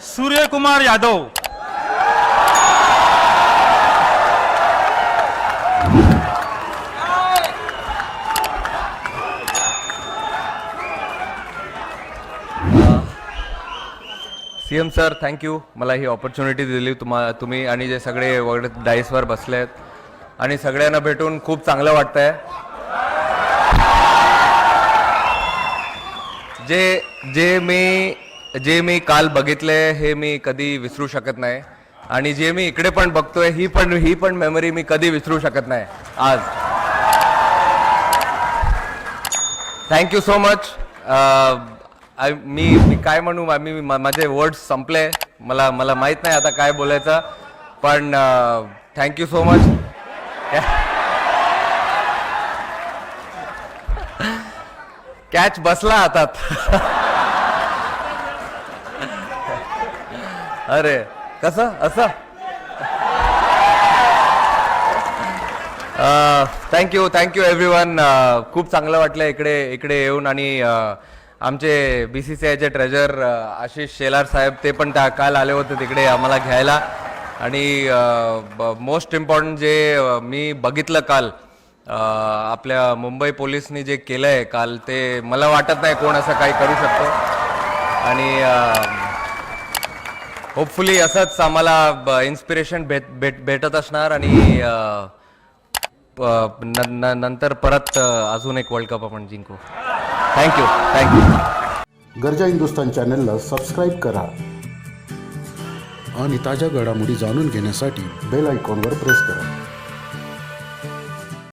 Suryakumar Yadav. C M sir thank you मला ही opportunity दिली तुम्हा तुम्ही आणि जे सगळे वगैरे डाईसवर बसले आहेत आणि सगळ्यांना भेटून खूप चांगलं वाटतं आहे जे जे मी जे मी काल बघितले हे मी कधी विसरू शकत नाही. आणि जे मी इकडे पण बघतोय ही पण ही पण मेमरी मी कधी विसरू शकत नाही. आज. थँक्यू सो मच मी मी काय म्हणू? मी माझे वर्ड्स संपले. मला मला माहीत नाही आता काय बोलायचं. पण थँक्यू सो मच कॅच बसला हातात. अरे कसं? असं? थँक्यू थँक्यू एव्हरी वन खूप चांगलं वाटलं इकडे इकडे येऊन आणि आमचे बी सी सी आयचे ट्रेजर आशिष शेलार साहेब ते पण त्या काल आले होते तिकडे आम्हाला घ्यायला. आणि मोस्ट इम्पॉर्टंट जे मी बघितलं काल आपल्या मुंबई पोलिसनी जे केलं आहे काल ते मला वाटत नाही कोण असं काही करू शकतो. आणि होपफुली असंच आम्हाला इन्स्पिरेशन भेट भेट भेटत असणार आणि नंतर परत अजून एक वर्ल्ड कप आपण जिंकू. थँक्यू थँक्यू गरजा हिंदुस्तान चॅनलला सबस्क्राईब करा. आणि ताज्या घडामोडी जाणून घेण्यासाठी बेल आयकॉनवर प्रेस करा.